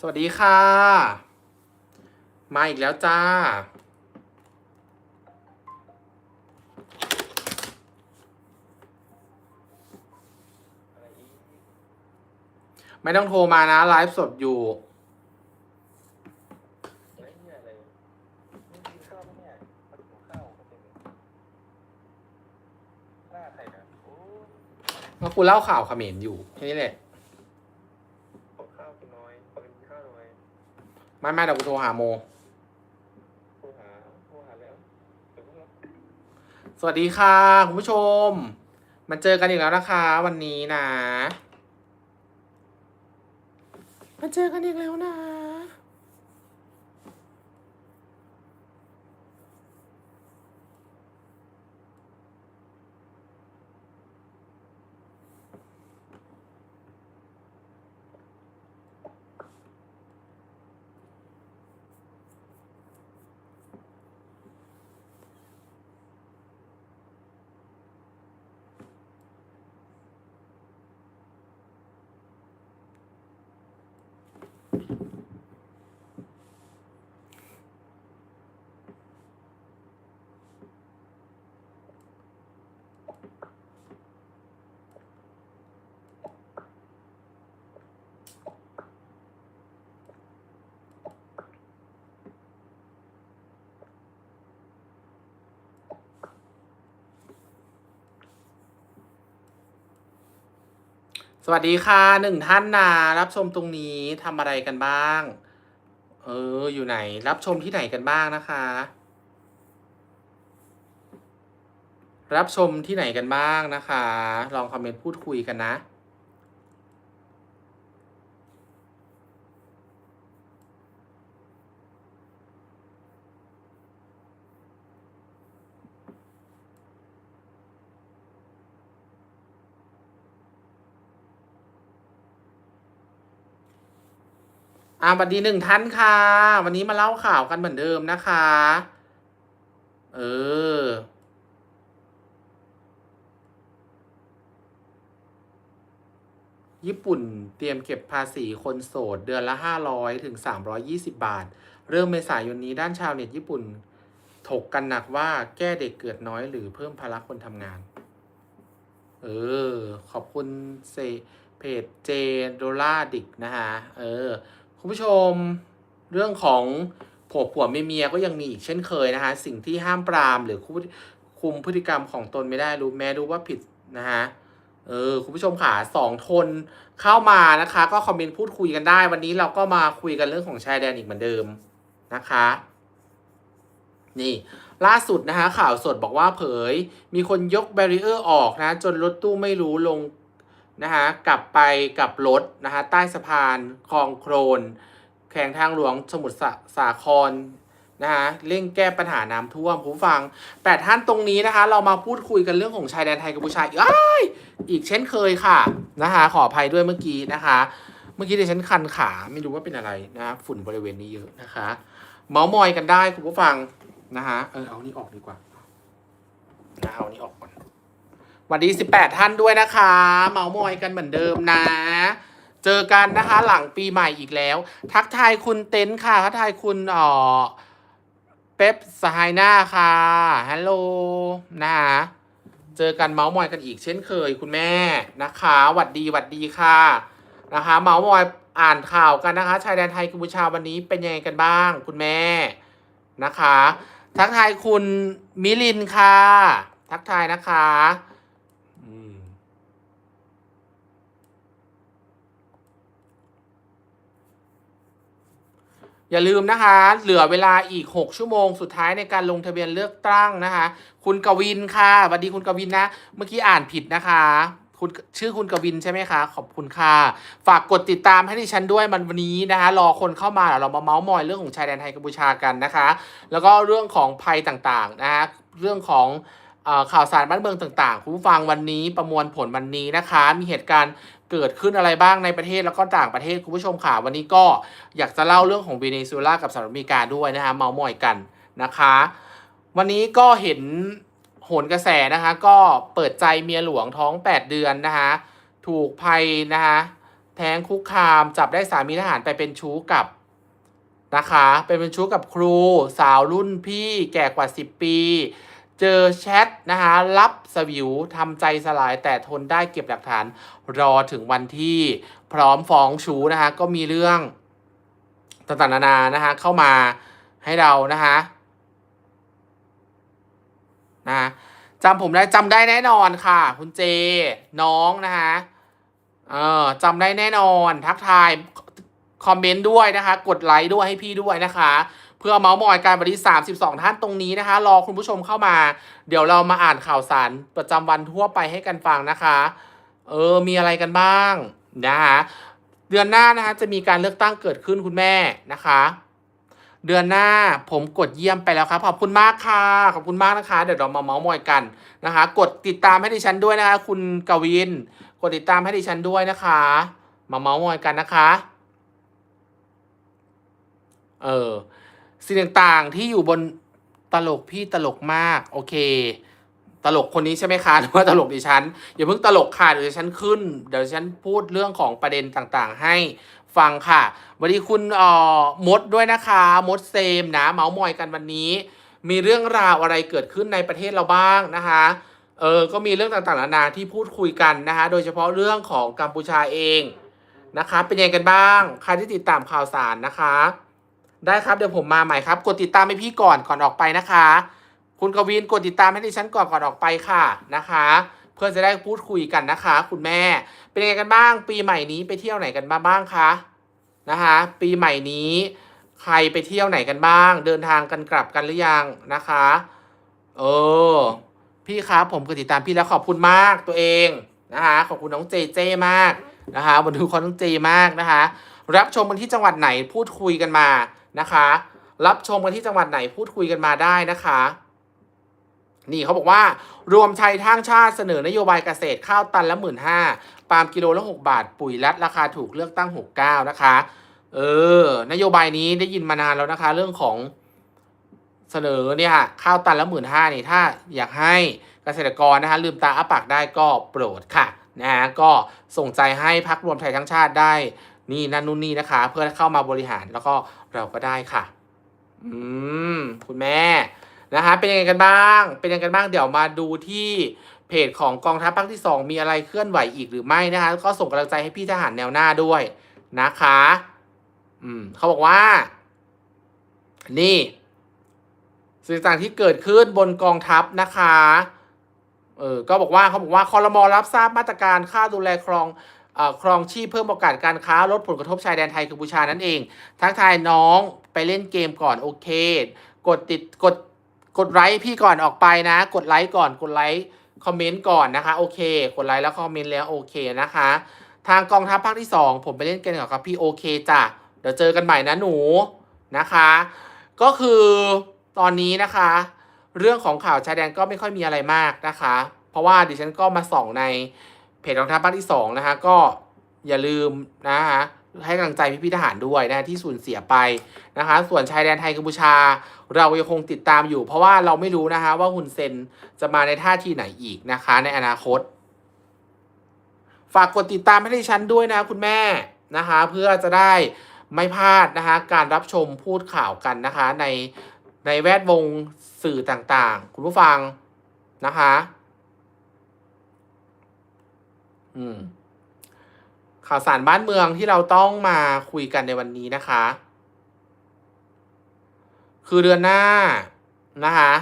สวัสดีค่ะ มาอีกแล้วจ้า ไม่ต้องโทรมานะ ไลฟ์สดอยู่ไม่เหี้ยอะไรไม่กินข้าวปะเนี่ยมากินข้าวก็เป็นหน้าใครนะโอ้ก็กูเล่าข่าวเขมรอยู่แค่นี้แหละ ขอข้าวกินน้อยขอกินข้าวหน่อย ไม่ไม่เดี๋ยวกูโทรหาโม โทรหาโทรหาแล้วเดี๋ยวพวกเราสวัสดีค่ะคุณผู้ชม มาเจอกันอีกแล้วนะคะ วันนี้นะ มาเจอกันอีกแล้วนะ สวัสดีค่ะหนึ่งท่านนะรับชมตรงนี้ทำอะไรกันบ้าง เออ อยู่ไหน รับชมที่ไหนกันบ้างนะคะ รับชมที่ไหนกันบ้างนะคะ ลองคอมเมนต์พูดคุยกันนะ อ่าสวัสดีหนึ่งท่านค่ะ วันนี้มาเล่าข่าวกันเหมือนเดิมนะคะ เออ ญี่ปุ่นเตรียมเก็บภาษีคนโสดเดือนละ 500 ถึง 320 บาท เริ่มเมษายนนี้ด้านชาวเน็ตญี่ปุ่น ถกกันหนักว่าแก้เด็กเกิดน้อยหรือเพิ่มภาระคนทำงาน เออ ขอบคุณเซเพจเจโดล่าดิกนะฮะ เออ คุณผู้ชมเรื่องของผัวผัวเมียเมียก็ยังมีอีกเช่นเคยนะคะ สิ่งที่ห้ามปรามหรือคุมคุมพฤติกรรมของตนไม่ได้รู้แม้รู้ว่าผิดนะฮะเออคุณผู้ชมค่ะสองทนเข้ามานะคะ ก็คอมเมนต์พูดคุยกันได้ วันนี้เราก็มาคุยกันเรื่องของชายแดนอีกเหมือนเดิมนะคะ นี่ล่าสุดนะคะข่าวสดบอกว่าเผย มีคนยกแบรีเออร์ออกนะ จนรถตู้ไม่รู้ลง นะคะกลับไปกับรถนะคะใต้สะพานคลองโครนแข่งทางหลวงสมุทรสาสาครนะคะเร่งแก้ปัญหาน้ำท่วมผู้ฟังแปดท่านตรงนี้นะคะ เรามาพูดคุยกันเรื่องของชายแดนไทยกัมพูชาอีกอีกเช่นเคยค่ะนะคะขออภัยด้วยเมื่อกี้นะคะ เมื่อกี้ดิฉันคันขาไม่รู้ว่าเป็นอะไรนะฝุ่นบริเวณนี้เยอะนะคะ เมามอยกันได้คุณผู้ฟังนะคะเออเอานี่ออกดีกว่านะเอานี่ออกก่อน วัสดี18 ท่านด้วยนะคะ เมามอยกันเหมือนเดิมนะ เจอกันนะคะหลังปีใหม่อีกแล้ว ทักทายคุณเต็นค่ะ ทักทายคุณอ่อเป๊ปสไฮน่าค่ะฮัลโหลนะคะเจอกันเมาส์มอยกันอีกเช่นเคยคุณแม่นะคะหวัดดีหวัดดีค่ะนะคะ เมาส์มอยอ่านข่าวกันนะคะชายแดนไทยกัมพูชาวันนี้เป็นยังไงกันบ้าง คุณแม่นะคะ ทักทายคุณมิลินค่ะ ทักทายนะคะ อย่าลืมนะคะ เหลือเวลาอีก 6 ชั่วโมงสุดท้ายในการลงทะเบียนเลือกตั้งนะคะ คุณกวินค่ะสวัสดีคุณกวินนะ เมื่อกี้อ่านผิดนะคะคุณชื่อคุณกวินใช่ไหมคะ ขอบคุณค่ะ ฝากกดติดตามให้ดิฉันด้วยมันวันนี้นะคะ รอคนเข้ามาเรามาเมาส์มอยเรื่องของชายแดนไทยกัมพูชากันนะคะ แล้วก็เรื่องของภัยต่างๆนะคะเรื่องของข่าวสารบ้านเมืองต่างๆ คุณผู้ฟังวันนี้ประมวลผลวันนี้นะคะ มีเหตุการณ์ เกิดขึ้นอะไรบ้างในประเทศแล้วก็ต่างประเทศคุณผู้ชมค่ะวันนี้ก็อยากจะเล่าเรื่องของเวเนซุเอลากับสหรัฐอเมริกาด้วยนะคะเมามอยกันนะคะ วันนี้ก็เห็นโหนกระแสนะคะ ก็เปิดใจเมียหลวงท้อง 8 เดือนนะคะ ถูกภัยนะคะแท้งคุกคามจับได้สามีทหารไปเป็นชู้กับนะคะ เป็นเป็นชู้กับครู สาวรุ่นพี่แก่กว่า 10 ปี เจอแชทนะคะรับสวิวทำใจสลายแต่ทนได้เก็บหลักฐานรอถึงวันที่พร้อมฟ้องชูนะคะก็มีเรื่องต่างๆนานานะคะเข้ามาให้เรานะคะนะจำผมได้จำได้แน่นอนค่ะ คุณเจน้องนะคะเออจำได้แน่นอนทักทายคอมเมนต์ด้วยนะคะ กดไลค์ด้วยให้พี่ด้วยนะคะ เพื่อเมาส์มอยการวันที่32 ท่านตรงนี้นะคะ รอคุณผู้ชมเข้ามา เดี๋ยวเรามาอ่านข่าวสารประจำวันทั่วไปให้กันฟังนะคะ เออ มีอะไรกันบ้างนะคะเดือนหน้านะคะจะมีการเลือกตั้งเกิดขึ้นคุณแม่นะคะ เดือนหน้าผมกดเยี่ยมไปแล้วครับขอบคุณมากค่ะขอบคุณมากนะคะ เดี๋ยวเรามาเมาส์มอยกันนะคะ กดติดตามให้ดิฉันด้วยนะคะ คุณกวิน กดติดตามให้ดิฉันด้วยนะคะ มาเมาส์มอยกันนะคะ เออ สิ่งต่างๆที่อยู่บนตลกพี่ตลกมาก โอเค ตลกคนนี้ใช่ไหมคะหรือว่าตลกดิฉันอย่าเพิ่งตลกค่ะเดี๋ยวดิฉันขึ้น เดี๋ยวดิฉันพูดเรื่องของประเด็นต่างๆ ให้ฟังค่ะวันนี้คุณเอ่อมดด้วยนะคะมดเซมนะเมาส์มอยกันวันนี้ มีเรื่องราวอะไรเกิดขึ้นในประเทศเราบ้างนะคะเออก็มีเรื่องต่างๆนานาที่พูดคุยกันนะคะโดยเฉพาะเรื่องของกัมพูชาเองนะคะ เป็นยังไงกันบ้างใครที่ติดตามข่าวสารนะคะ ได้ครับเดี๋ยวผมมาใหม่ครับ กดติดตามให้พี่ก่อนก่อนออกไปนะคะ คุณกวินกดติดตามให้ดิฉันก่อนก่อนออกไปค่ะนะคะ เพื่อจะได้พูดคุยกันนะคะ คุณแม่ เป็นยังไงกันบ้าง ปีใหม่นี้ไปเที่ยวไหนกันมาบ้างคะนะคะ ปีใหม่นี้ ใครไปเที่ยวไหนกันบ้าง เดินทางกันกลับกันหรือยังนะคะเออพี่ครับผมกดติดตามพี่แล้วขอบคุณมากตัวเองนะคะขอบคุณน้องเจเจมากนะคะวันทุกคนน้องเจมากนะคะ รับชมกันที่จังหวัดไหนพูดคุยกันมา นะคะ รับชมกันที่จังหวัดไหนพูดคุยกันมาได้นะคะ นี่เขาบอกว่ารวมไทยทางชาติเสนอนโยบายเกษตรข้าวตันละหมื่นห้าปาล์มกิโลละหกบาท ปุ๋ยรัดราคาถูกเลือกตั้งหกเก้านะคะ เออ นโยบายนี้ได้ยินมานานแล้วนะคะ เรื่องของเสนอเนี่ยข้าวตันละหมื่นห้านี่ถ้าอยากให้เกษตรกรนะคะลืมตาอ้าปากได้ก็โปรดค่ะนะฮะก็ส่งใจให้พักรวมไทยทั้งชาติได้ นี่นั่นนู่นนี่นะคะ เพื่อเข้ามาบริหารแล้วก็เราก็ได้ค่ะ อืมคุณแม่นะคะเป็นยังไงกันบ้าง เป็นยังไงกันบ้างเดี๋ยวมาดูที่เพจของกองทัพภาคที่สองมีอะไรเคลื่อนไหวอีกหรือไม่นะคะก็ส่งกำลังใจให้พี่ทหารแนวหน้าด้วยนะคะ อืมเขาบอกว่า นี่สิ่งต่างที่เกิดขึ้นบนกองทัพนะคะเออก็บอกว่าเขาบอกว่าคอรมอรับทราบมาตรการค่าดูแลครอง ครองชีพเพิ่มโอกาสการค้าลดผลกระทบชายแดนไทยกัมพูชานั่นเอง ทักทายน้องไปเล่นเกมก่อนโอเค กดติดกดกดไลค์พี่ก่อนออกไปนะ กดไลค์ก่อนกดไลค์คอมเมนต์ก่อนนะคะโอเค กดไลค์แล้วคอมเมนต์แล้วโอเคนะคะ ทางกองทัพภาคที่ 2 ผมไปเล่นเกมกับพี่โอเคจ้ะเดี๋ยวเจอกันใหม่นะหนูนะคะ ก็คือตอนนี้นะคะ เรื่องของข่าวชายแดนก็ไม่ค่อยมีอะไรมากนะคะ เพราะว่าดิฉันก็มาส่องใน เพจกองทัพภาคที่สองนะคะก็อย่าลืมนะคะให้กำลังใจพี่พี่ๆทหารด้วยนะที่สูญเสียไปนะคะ ส่วนชายแดนไทยกัมพูชา เรายังคงติดตามอยู่ เพราะว่าเราไม่รู้นะคะว่าฮุนเซนจะมาในท่าทีไหนอีกนะคะ ในอนาคต ฝากกดติดตามให้ดิฉันด้วยนะคุณแม่นะคะ เพื่อจะได้ไม่พลาดนะคะการรับชมพูดข่าวกันนะคะ ในในแวดวงสื่อต่างๆ คุณผู้ฟังนะคะ อืม ข่าวสารบ้านเมืองที่เราต้องมาคุยกันในวันนี้นะคะ คือเดือนหน้านะคะ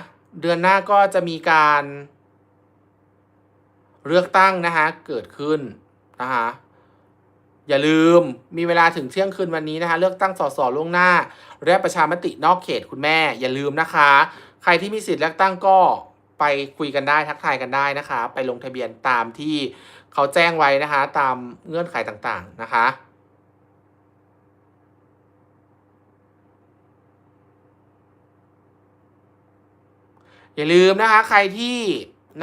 เดือนหน้าก็จะมีการเลือกตั้งนะคะเกิดขึ้นนะคะอย่าลืมมีเวลาถึงเที่ยงคืนวันนี้นะคะ เลือกตั้งสสล่วงหน้าและประชามตินอกเขตคุณแม่ อย่าลืมนะคะ ใครที่มีสิทธิ์เลือกตั้งก็ไปคุยกันได้ทักทายกันได้นะคะ ไปลงทะเบียนตามที่ เขาแจ้งไว้นะคะ ตามเงื่อนไขต่างๆนะคะอย่าลืมนะคะใครที่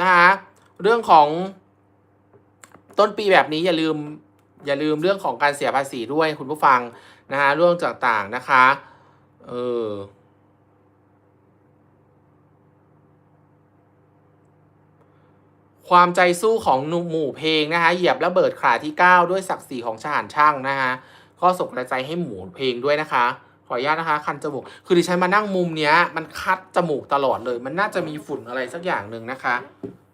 นะคะเรื่องของต้นปีแบบนี้อย่าลืมอย่าลืมเรื่องของการเสียภาษีด้วยคุณผู้ฟังนะคะเรื่องต่างๆนะคะเออ ความใจสู้ของหนุ่มหมู่เพลงนะคะเหยียบระเบิดขาที่ 9 ด้วยศักดิ์ศรีของชาหารช่างนะคะก็ส่งกระใจให้หมู่เพลงด้วยนะคะ ขออนุญาตนะคะ คันจมูก คือดิฉันมานั่งมุมเนี้ย มันคัดจมูกตลอดเลย มันน่าจะมีฝุ่นอะไรสักอย่างหนึ่งนะคะ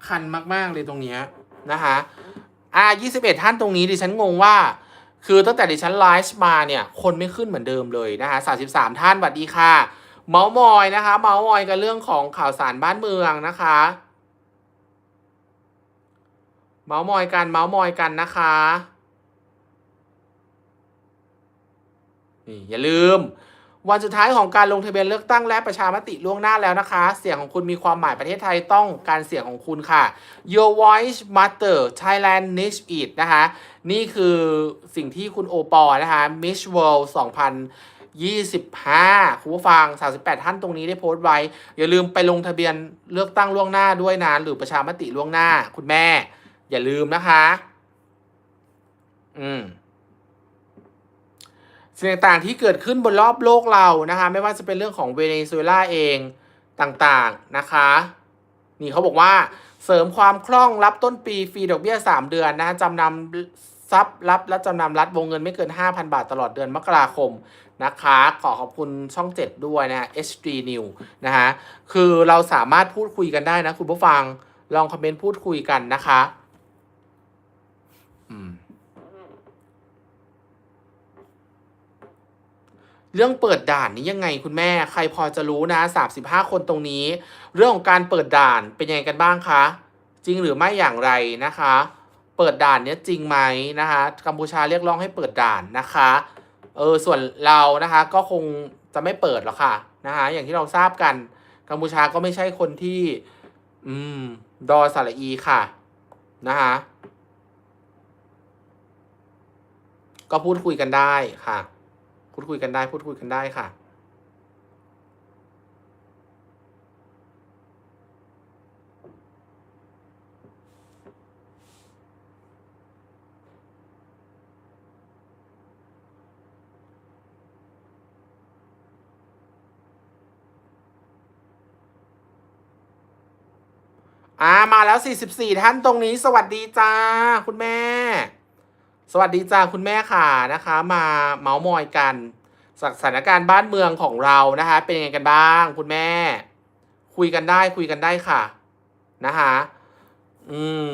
คันมากๆเลยตรงเนี้ยนะคะอ่า21 ท่านตรงนี้ดิฉันงงว่า คือตั้งแต่ดิฉันไลฟ์มาเนี่ย คนไม่ขึ้นเหมือนเดิมเลยนะคะ33 ท่านสวัสดีค่ะ เมาส์มอยนะคะ เมาส์มอยกันเรื่องของข่าวสารบ้านเมืองนะคะ เมาส์มอยกันเมาส์มอยกันนะคะนี่อย่าลืม วันสุดท้ายของการลงทะเบียนเลือกตั้งและประชามติล่วงหน้าแล้วนะคะ เสียงของคุณมีความหมายประเทศไทยต้องการเสียงของคุณค่ะ Your voice matter Thailand needs it นะคะ นี่คือสิ่งที่คุณโอปอลนะคะ Miss World 2025 คุณผู้ฟัง 38 ท่านตรงนี้ได้โพสต์ไว้ อย่าลืมไปลงทะเบียนเลือกตั้งล่วงหน้าด้วยนะหรือประชามติล่วงหน้าคุณแม่ อย่าลืมนะคะ อืมสิ่งต่างๆที่เกิดขึ้นบนรอบโลกเรานะคะ ไม่ว่าจะเป็นเรื่องของเวเนซุเอลาเองต่างๆนะคะ นี่เขาบอกว่าเสริมความคล่องรับต้นปีฟรีดอกเบี้ย 3 เดือนนะจำนำทรัพย์รับและจำนำรัฐวงเงินไม่เกิน 5,000 บาทตลอดเดือนมกราคมนะคะ ขอขอบคุณช่อง 7 ด้วยนะฮะ HD New นะฮะคือเราสามารถพูดคุยกันได้นะ คุณผู้ฟังลองคอมเมนต์พูดคุยกันนะคะอืม เรื่องเปิดด่านนี้ยังไงคุณแม่ ใครพอจะรู้นะ 35 คนตรงนี้ เรื่องของการเปิดด่านเป็นยังไงกันบ้างคะ จริงหรือไม่อย่างไรนะคะ เปิดด่านเนี้ยจริงไหมนะคะกัมพูชาเรียกร้องให้เปิดด่านนะคะเออส่วนเรานะคะก็คงจะไม่เปิดหรอกค่ะนะคะอย่างที่เราทราบกันกัมพูชาก็ไม่ใช่คนที่ อืม ดอสระอีค่ะนะคะก็พูดคุยกันได้ค่ะ พูดคุยกันได้ พูดคุยกันได้ค่ะ อ่า มาแล้ว 44 ท่านตรงนี้ สวัสดีจ้า คุณแม่ สวัสดีจ้าคุณแม่ค่ะนะคะ มาเมาส์มอยกันสถานการณ์บ้านเมืองของเรานะคะ เป็นยังไงกันบ้างคุณแม่ คุยกันได้คุยกันได้ค่ะนะคะอืม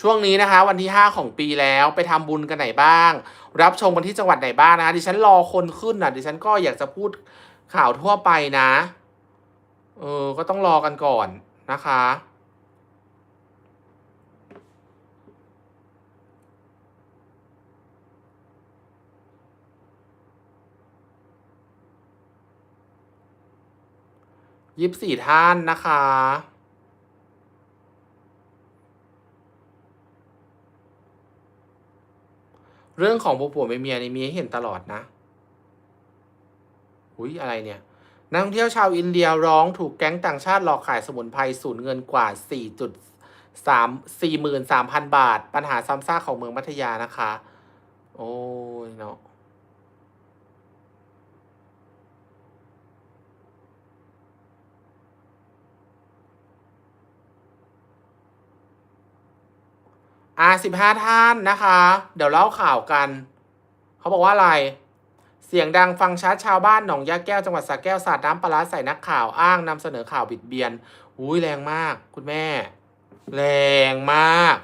ช่วงนี้นะคะ วันที่ 5 ของปีแล้วไปทำบุญกันไหนบ้าง รับชมกันที่จังหวัดไหนบ้างนะคะดิฉันรอคนขึ้นอะดิฉันก็อยากจะพูดข่าวทั่วไปนะเออก็ต้องรอกันก่อนนะคะ ยี่สิบสี่ท่านนะคะ เรื่องของผัวผัวเมียเมียนี่มีให้เห็นตลอดนะ อุ้ยอะไรเนี่ย นักท่องเที่ยวชาวอินเดียร้องถูกแก๊งต่างชาติหลอกขายสมุนไพรสูญเงินกว่า 4.3 43,000 บาท ปัญหาซ้ำซากของเมืองพัทยานะคะ โอ้ยเนาะ อ่าสิบห้าท่านนะคะ เดี๋ยวเล่าข่าวกัน เขาบอกว่าอะไร เสียงดังฟังชัดชาวบ้านหนองยาแก้วจังหวัดสระแก้วสาดน้ำปลาใส่นักข่าวอ้างนำเสนอข่าวบิดเบียนอุ้ยแรงมาก คุณแม่ แรงมาก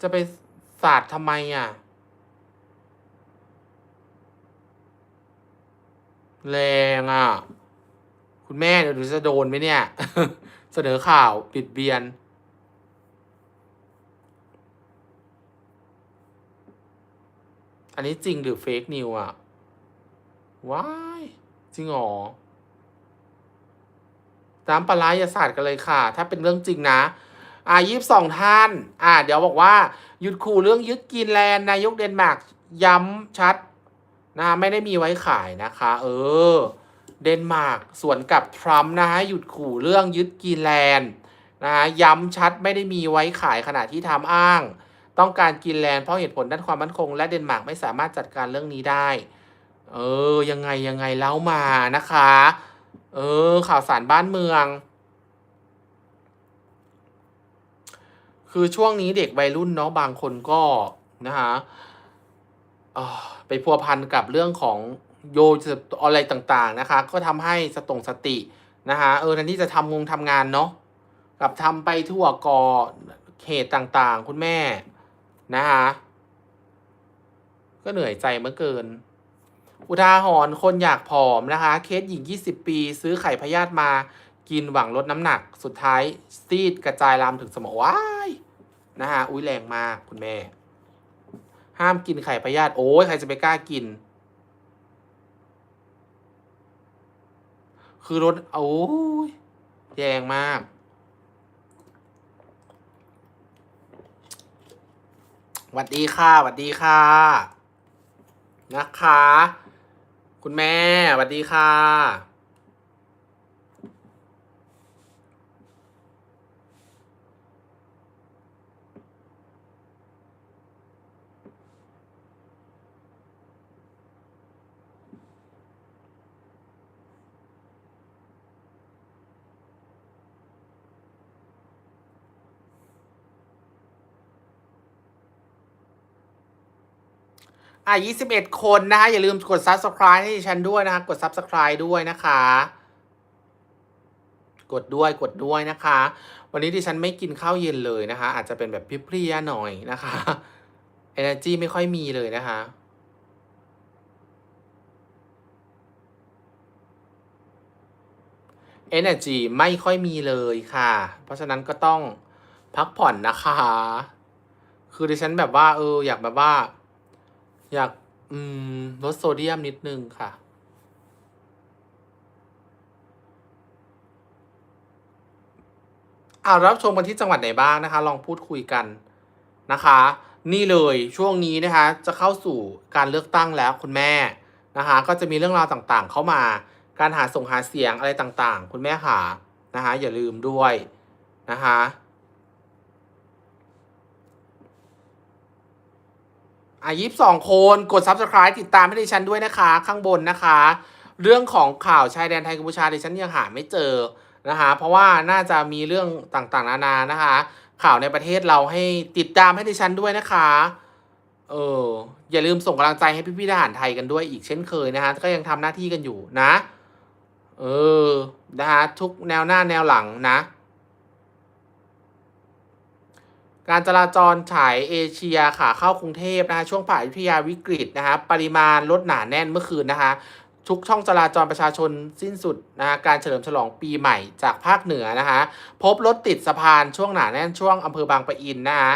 จะไปสาดทำไมอะ แรงอะ คุณแม่เดี๋ยวจะโดนไหมเนี่ย เสนอข่าวบิดเบียน อันนี้จริงหรือเฟกนิวอะว้ายจริงหรอน้ำปลาร้าอย่าสาดกันเลยค่ะ ถ้าเป็นเรื่องจริงนะ อ่ายี่สองท่าน อ่า เดี๋ยวบอกว่าหยุดขู่เรื่องยึดกรีนแลนด์นายกเดนมาร์กย้ำชัดนะไม่ได้มีไว้ขายนะคะ เออ เดนมาร์กส่วนกับทรัมป์นะฮะหยุดขู่เรื่องยึดกรีนแลนด์นะฮะย้ำชัดไม่ได้มีไว้ขายขณะที่ทำอ้าง ต้องการกรีนแลนด์เพราะเหตุผลด้านความมั่นคง และเดนมาร์กไม่สามารถจัดการเรื่องนี้ได้ เออ ยังไงยังไงเล่ามานะคะ เออ ข่าวสารบ้านเมือง คือช่วงนี้เด็กวัยรุ่นเนาะบางคนก็นะคะออไปพัวพันกับเรื่องของโยอะไรต่างๆนะคะ ก็ทำให้สตงสตินะคะเออแทนที่จะทำงงทำงานเนาะกลับทำไปทั่วกอเขตต่างๆ คุณแม่ นะคะก็เหนื่อยใจเมื่อเกิน อุทาหรณ์คนอยากผอมนะคะ เคสหญิง 20 ปี ซื้อไข่พยาธิมา กินหวังลดน้ำหนัก สุดท้ายซีดกระจายลามถึงสมองว้ายนะคะอุ้ยแรงมากคุณแม่ ห้ามกินไข่พยาธิโอ้ยใครจะไปกล้ากิน คือรสโอ้ยแรงมาก วัสดีค่ะหวัสดีค่ะ นะคะ คุณแม่หวัสดีค่ะ อะ21 คนนะคะอย่าลืมกด subscribe ให้ดิฉันด้วยนะคะกด subscribe ด้วยนะคะ กดด้วยกดด้วยนะคะ วันนี้ดิฉันไม่กินข้าวเย็นเลยนะคะ อาจจะเป็นแบบเพลียๆหน่อยนะคะ energy ไม่ค่อยมีเลยนะคะ energy ไม่ค่อยมีเลยค่ะ เพราะฉะนั้นก็ต้องพักผ่อนนะคะ คือดิฉันแบบว่า เออ อยากแบบว่า อยากอืมลดโซเดียมนิดนึงค่ะ อ่ารับชมกันที่จังหวัดไหนบ้างนะคะ ลองพูดคุยกันนะคะ นี่เลยช่วงนี้นะคะ จะเข้าสู่การเลือกตั้งแล้วคุณแม่นะคะ ก็จะมีเรื่องราวต่างๆ เข้ามา การหาส่งหาเสียงอะไรต่างๆ คุณแม่ค่ะนะคะ อย่าลืมด้วยนะคะ อะยี่สองคนกด subscribe ติดตามให้ดิฉันด้วยนะคะ ข้างบนนะคะ เรื่องของข่าวชายแดนไทยกัมพูชาดิฉันยังหาไม่เจอนะคะ เพราะว่าน่าจะมีเรื่องต่างๆ นานานะคะ ข่าวในประเทศเราให้ติดตามให้ดิฉันด้วยนะคะ เอออย่าลืมส่งกำลังใจให้พี่ๆทหารไทยกันด้วยอีกเช่นเคยนะคะก็ยังทำหน้าที่กันอยู่นะ เออนะคะทุกแนวหน้าแนวหลังนะ การจราจรฉายเอเชียขาเข้ากรุงเทพนะคะช่วงผ่านอยุธยาวิกฤตนะคะปริมาณรถหนาแน่นเมื่อคืนนะคะทุกช่องจราจรประชาชนสิ้นสุดนะคะการเฉลิมฉลองปีใหม่จากภาคเหนือนะคะพบรถติดสะพานช่วงหนาแน่นช่วงอำเภอบางปะอินนะคะ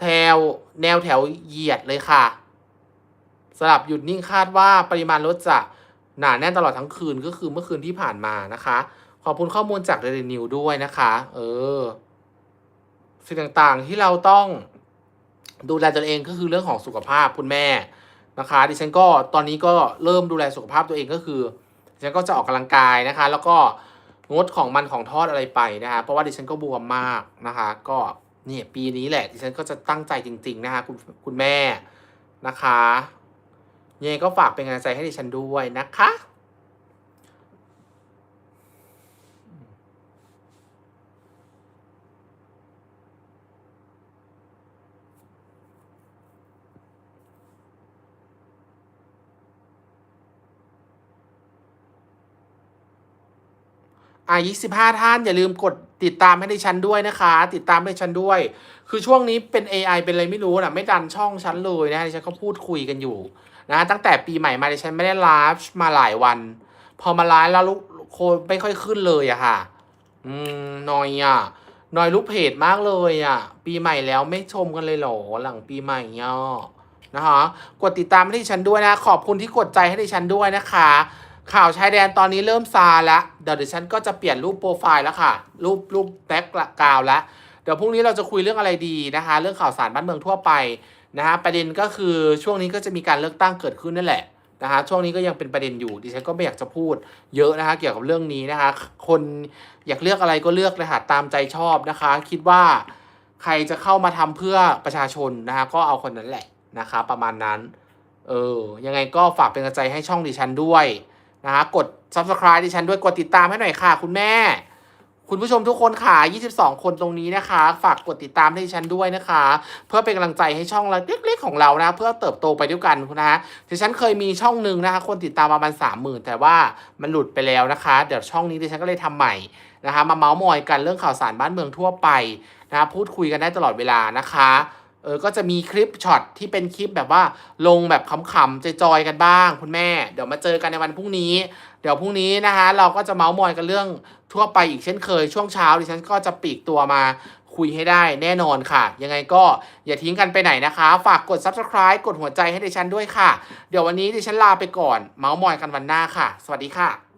แถวแนวแถวเหยียดเลยค่ะสลับหยุดนิ่งคาดว่าปริมาณรถจะหนาแน่นตลอดทั้งคืนก็คือเมื่อคืนที่ผ่านมานะคะ ขอบคุณข้อมูลจากเดลินิวด้วยนะคะ เออ สิ่งต่างๆที่เราต้องดูแลตัวเองก็คือเรื่องของสุขภาพคุณแม่นะคะดิฉันก็ตอนนี้ก็เริ่มดูแลสุขภาพตัวเองก็คือดิฉันก็จะออกกำลังกายนะคะ แล้วก็งดของมันของทอดอะไรไปนะคะเพราะว่าดิฉันก็บวมมากนะคะ ก็เนี่ยปีนี้แหละดิฉันก็จะตั้งใจจริง ๆ นะคะคุณคุณแม่นะคะยังไงก็ฝากเป็นกำลังใจให้ดิฉันด้วยนะคะ อะยี่สิบห้าท่านอย่าลืมกดติดตามให้ดิฉันด้วยนะคะ ติดตามให้ดิฉันด้วย คือช่วงนี้เป็น AI เป็นอะไรไม่รู้นะไม่ดันช่องฉันเลยนะดิฉันก็พูดคุยกันอยู่นะตั้งแต่ปีใหม่มาดิฉันไม่ได้ไลฟ์มาหลายวัน พอมาไลฟ์แล้วลูกโคไม่ค่อยขึ้นเลยอะค่ะ อืมนอยอะนอยลูกเพจมากเลยอะปีใหม่แล้วไม่ชมกันเลยเหรอหลังปีใหม่เนาะนะคะกดติดตามให้ดิฉันด้วยนะ ขอบคุณที่กดใจให้ดิฉันด้วยนะคะ ข่าวชายแดนตอนนี้เริ่มซาแล้วเดี๋ยวดิฉันก็จะเปลี่ยนรูปโปรไฟล์แล้วค่ะ รูปรูปแบ็กกาวแล้วเดี๋ยวพรุ่งนี้เราจะคุยเรื่องอะไรดีนะคะ เรื่องข่าวสารบ้านเมืองทั่วไปนะฮะประเด็นก็คือช่วงนี้ก็จะมีการเลือกตั้งเกิดขึ้นนั่นแหละนะคะช่วงนี้ก็ยังเป็นประเด็นอยู่ดิฉันก็ไม่อยากจะพูดเยอะนะคะเกี่ยวกับเรื่องนี้นะคะคนอยากเลือกอะไรก็เลือกเลยค่ะตามใจชอบนะคะ คิดว่าใครจะเข้ามาทำเพื่อประชาชนนะคะก็เอาคนนั้นแหละนะคะ ประมาณนั้นเออยังไงก็ฝากเป็นกำลังใจให้ช่องดิฉันด้วย นะคะกด subscribe ดิฉันด้วยกดติดตามให้หน่อยค่ะคุณแม่ คุณผู้ชมทุกคนค่ะ 22 คนตรงนี้นะคะ ฝากกดติดตามให้ดิฉันด้วยนะคะ เพื่อเป็นกำลังใจให้ช่องเล็กๆของเรานะ เพื่อเติบโตไปด้วยกันนะฮะดิฉันเคยมีช่องหนึ่งนะคะคนติดตามประมาณ30,000 แต่ว่ามันหลุดไปแล้วนะคะ เดี๋ยวช่องนี้ดิฉันก็เลยทำใหม่นะคะมาเมาส์มอยกันเรื่องข่าวสารบ้านเมืองทั่วไปนะพูดคุยกันได้ตลอดเวลานะคะ เออ ก็จะมีคลิปช็อตที่เป็นคลิปแบบว่าลงแบบขำๆจจอยๆกันบ้าง คุณแม่ เดี๋ยวมาเจอกันในวันพรุ่งนี้ เดี๋ยวพรุ่งนี้นะคะเราก็จะเมาส์มอยกันเรื่องทั่วไปอีกเช่นเคย ช่วงเช้าดิฉันก็จะปีกตัวมาคุยให้ได้แน่นอนค่ะ ยังไงก็อย่าทิ้งกันไปไหนนะคะ ฝากกด subscribe กดหัวใจให้ดิฉันด้วยค่ะ เดี๋ยววันนี้ดิฉันลาไปก่อน เมาส์มอยกันวันหน้าค่ะ สวัสดีค่ะ